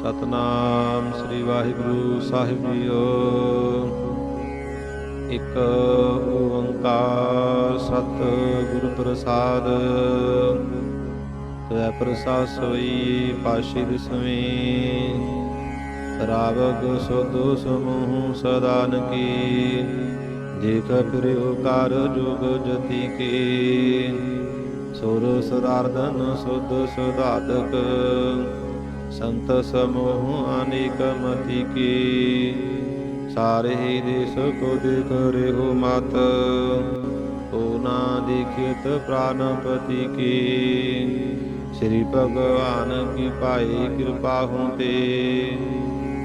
ਸਤਨਾਮ ਸ੍ਰੀ ਵਾਹਿਗੁਰੂ ਸਾਹਿਬ ਜੀਓ। ਇਕ ਓੰਕਾਰ ਸਤ ਗੁਰ ਪ੍ਰਸਾਦ, ਤੈ ਪ੍ਰਸਾਦ ਸੋਈ ਪਾਸ਼ੀ ਦਸਵੇਂ ਰਾਵਗ ਸੁਧ ਸਮੂਹ ਸਦਾਨ ਕੀ ਦੇਖ ਫਿਰਿਓ ਕਰ ਜੋਗ ਜਤੀ ਕੀ। ਸੁਰ ਸੁਰਾਰਦਨ ਸੁਧ ਸੁਧਾਤਕ ਸੰਤ ਸਮੂਹ ਅਨੇਕ ਮਤੀ ਕੀ। ਸਾਰੇ ਹੀ ਦੇਸ ਕੋ ਦੇਖ ਰਿਹੋ ਮਤ। ਓ ਨਾ ਦੇਖਿਤ ਪ੍ਰਾਨਪਤੀ ਕੀ। ਸ੍ਰੀ ਭਗਵਾਨ ਕੀ ਪਾਈ ਕਿਰਪਾ ਹੁੰਤੇ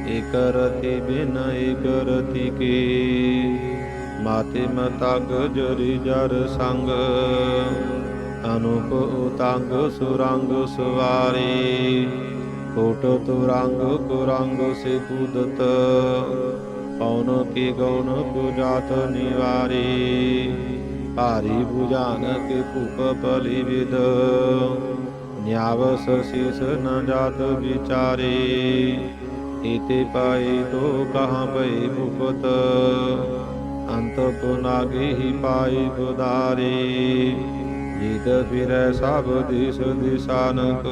ਇਕ ਰਤੀ ਬਿਨ ਇਕ ਰਤੀ ਕੀ। ਮਾਤੇ ਮਤਗ ਜਰੀ ਜਰ ਸੰਗ। ਅਨੂਪ ਉਤੰਗ ਸੁਰੰਗ ਸੁਵਾਰੀ। ਕੋਟ ਤੁਰੰਗ ਕੁਰੰਗ ਸੇ ਕੂਦਤ ਪਉਨ ਕੀ ਗਉਨ ਪੁਜਾਤ ਨਿਵਾਰੀ? ਭਾਰੀ 부ਜਾਨ ਕੇ ਭੂਪ ਬਲੀ ਵਿਦ। ਨਿਆਵਸ ਸੀਸ ਨ ਜਾਤ ਵਿਚਾਰੇ। ਇਤੇ ਪਾਈ ਤੋ ਕਹਾਂ ਭਈ ਮੁਕਤ। ਅੰਤ ਪੁਨਾਗੇ ਹੀ ਪਾਈ ਗੁਦਾਰੀ। ਜਿਤ ਫਿਰੈ ਸਭ ਦਿਸ ਦਿਸਾਨਕ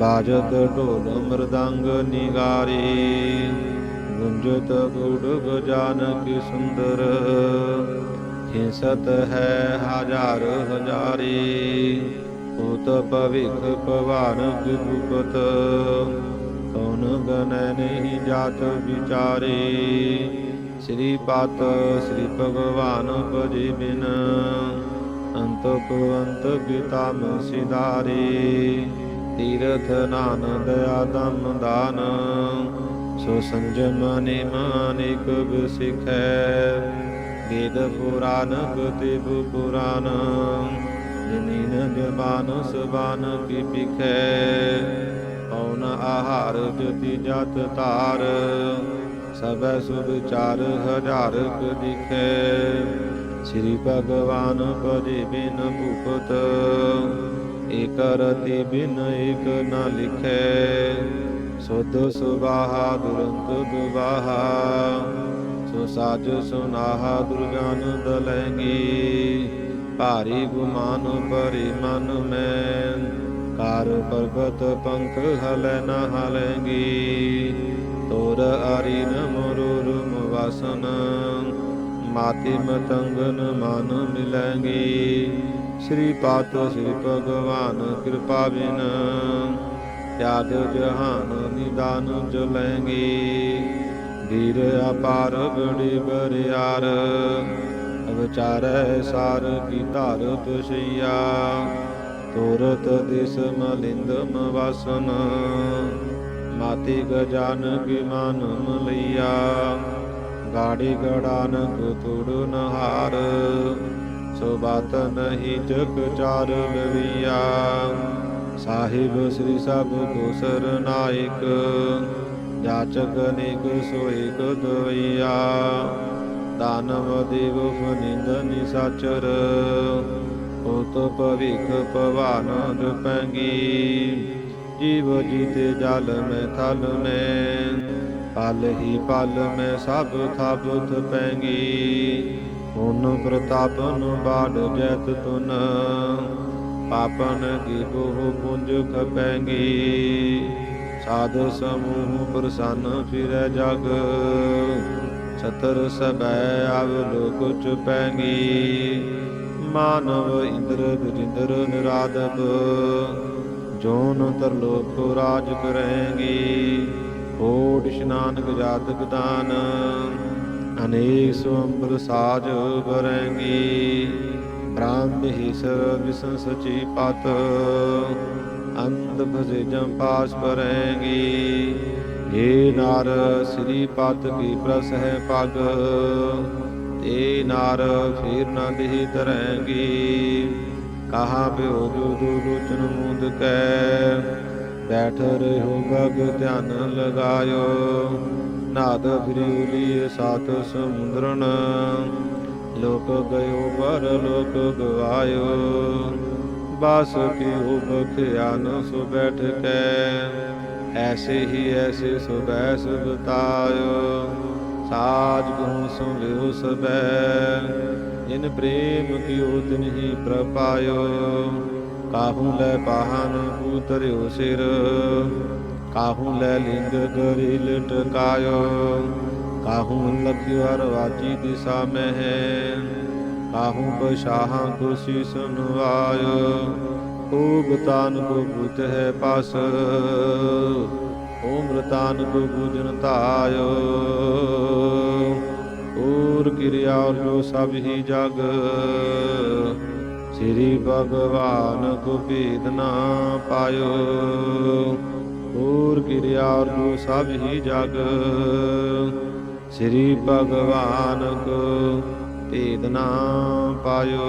ਬਾਜਤ ਢੋਲ ਮਰਦੰਗ ਨਿਗਾਰੀ, ਗੁੰਜਤ ਗੁੜ ਗਜਾਨ ਸੁੰਦਰ। ਖਿਸਤ ਹੈ ਹਜ਼ਾਰ ਹਜ਼ਾਰੀ ਉਤ ਭਵਿਖ ਭਵਾਨ ਕੀ ਭੁਗਤ ਕੌਣ ਗਨੈ ਨਹੀਂ ਜਾਤ ਵਿਚਾਰੇ, ਸ੍ਰੀ ਪਤ ਸ੍ਰੀ ਭਗਵਾਨ ਭਜੇ ਬਿਨ। ਅੰਤ ਕੋ ਅੰਤ ਪਿਤਾਮ ਸਿਦਾਰੇ ਤੀਰਥ ਨਾਨ ਦਇਆ ਦਮ ਦਾਨ, ਸੋ ਸੰਜਮ ਨਿਮ ਅਨੇਕ ਬਿਸਿਖੈ ਵੇਦ ਪੁਰਾਨ ਕਤਿਬ ਪੁਰਾਨ ਜਨੀਨ ਜਬਾਨ ਸਬਾਨ ਕੀ ਪਉਨ ਆਹਾਰ ਜਤੀ ਜਤ ਤਾਰ ਸਭੈ ਸੁਭ ਚਾਰ ਹਜ਼ਾਰ ਕ ਦਿਖੈ। ਸ੍ਰੀ ਭਗਵਾਨ ਪਦੇ ਬਿਨ ਭੂਪਤ ਏਕ ਰਤੀ ਬਿਨ ਏਕ ਨ ਲਿਖੈ, ਸੁਧ ਸੁਬਾਹਾ ਦੁਰੰਤ ਦੁਬਾਹਾ ਸੋ ਸਾਜ ਸੁਨਾਹਾ ਦੁਰਗਨ ਦਲੈਂਗੀ ਭਾਰੀ ਗੁਮਾਨ ਭਰੀ ਮਨ ਮੈਂ ਕਾਰ ਪਰਬਤ ਪੰਖ ਹਲੈ ਨ ਹਲੈਂਗੀ, ਤੋਰ ਅਰਿਨ ਮਰੁਰਮ ਵਾਸਨ ਮਾਤੀ ਮਤੰਗਨ ਮਨ ਮਿਲੈਂਗੀ। ਸ੍ਰੀ ਪਾਤ ਸ੍ਰੀ ਭਗਵਾਨ ਕਿਰਪਾ ਬਿਨ ਤਿਆਗ ਜਹਾਨ ਨਿਦਾਨ ਜਲੈਂਗੀ। ਵੀਰ ਅਪਾਰ ਬੜੀ ਬਰਿਆਰ, ਅਵਚਾਰੈ ਸਾਰ ਕੀ ਧਾਰ ਤੁਸ਼ਈਆ। ਤੋਰਤ ਦਿਸ ਮਲਿੰਦਮ ਵਾਸਨ ਮਾਤੀ ਗਜਾਨ ਕੀ ਮਨ ਮਲਈਆ ਗਾੜੀ ਗੜਾਨ ਕੋ ਤੁੜ ਨਹਾਰ ਸੋ ਬਾਤ ਨਹੀਂ ਜਗ ਚਾਰ ਲਵੀਆ ਸਾਹਿਬ ਸ੍ਰੀ ਸਭ ਕੋ ਸਰਨਾਇਕ ਜਾਚਕ ਨਿਕ ਸੋ ਏਕ ਦਵਈਆ। ਦਾਨਵ ਦੇਵ ਫਨਿੰਦ ਨਿਸਾਚਰ, ਉਤ ਭਵਿਖ ਭਵਾਨ ਜਪੰਗੀ। ਜੀਵ ਜੀਤੇ ਜਲ ਮੈਂ ਥਲ ਮੈਂ। ਪਲ ਹੀ ਪਲ ਮੈਂ ਸਭ ਥਾਪਤ ਪੈਂਗੀ। ਹੁਨ ਪ੍ਰਤਾਪਨ ਬਾੜ ਜੈਤ ਤੁਨ ਪਾਪਨ ਕੀ ਬਹੁ ਪੁੰਜ ਖਪੈਂਗੀ ਸਾਧ ਸਮੂਹ ਪ੍ਰਸੰਨ ਫਿਰੈ ਜਗ ਸਤਰ ਸਬੈ ਆਵ ਲੋਕ ਚੁਪੈਂਗੀ ਮਾਨਵ ਇੰਦਰ ਗਰਿੰਦਰ ਨਿਰਾਦਬ, ਜੋਨ ਤਰਲੋਕ ਰਾਜ ਕਰੇਂਗੀ ਓਟ ਇਸ਼ਨਾਨ ਗਜਾਤਕ ਦਾਨ, ਅਨੇਕ ਸੁਅੰਬਰ ਸਾਜ ਬਰੇਂਗੀ ਬ੍ਰਾਹਮ ਹਿਸਰ ਵਿਸ਼ਨ ਸਚੀ ਪਤ ਅੰਤ ਭਜੇ ਜਮ ਪਾਸ ਪਰੇਂਗੀ ਏ ਨਾਰ ਸ੍ਰੀ ਪਤ ਕੀ ਪ੍ਰਸ ਹੈ ਪਗ ਤੇ ਨਾਰ ਫੇਰ ਨਾ ਦੇਹ ਤਰੇਂਗੀ। ਕਹਾ ਬਿਓ ਜੋ ਦੋ ਲੋਚਨ ਮੁੰਦ ਕੈ ਬੈਠ ਰਹੋ ਬਗ ਧਿਆਨ ਲਗਾਇਓ। ਨਾਦ ਫਿਰਿਉਲੀ ਸਾਤ ਸਮੁੰਦਰਨ ਲੋਕ ਗਇਓ ਪਰ ਲੋਕ ਗਵਾਇਓ। ਬਾਸ ਕੀ ਹੋ ਬਖਿਆਨ ਸੋ ਬੈਠ ਕੈ ਐਸੇ ਹੀ ਐਸੇ ਸੁਬੈ ਸੁਬਤਾਇਓ ਸਾਜ ਗੁਣ ਸੁਨ ਲਿਓ ਸਬੈ। ਇਨ ਪ੍ਰੇਮ ਕੀ ਤਿਨ ਹੀ ਪ੍ਰਪਾਇਓ। ਕਾਹੂ ਲੈ ਪਾਹਨ ਉਤਰਿਓ ਸਿਰ, ਕਾਹੂ ਲੈ ਲਿੰਗ ਗਰੀ ਲਟਕਾਇਓ ਕਾਹੂ ਲਖਿਓ ਹਰ ਦਿਸ਼ਾ ਮਹਿ ਕਾਹੂ ਬਸ਼ਾਹਾਂ ਕੁਰਸੀ ਸੁਨਵਾਇਓ ਓਮ ਤਾਨ ਕੋ ਬੁਤ ਹੈ ਪਸ, ਓਮ ਰਤਾਨ ਕੋ ਬੂਜਨ ਧਾਇਓ ਔਰ ਕਿਰਿਆ ਜੋ ਸਭ ਹੀ ਜਗ ਸ੍ਰੀ ਭਗਵਾਨ ਕੋ ਭੇਦ ਨਾ ਪਾਇਓ। ਔਰ ਕਿਰਿਆ ਔਰ ਸਭ ਹੀ ਜਗ। ਸ੍ਰੀ ਭਗਵਾਨ ਕੋ ਭੇਦ ਨਾ ਪਾਇਓ।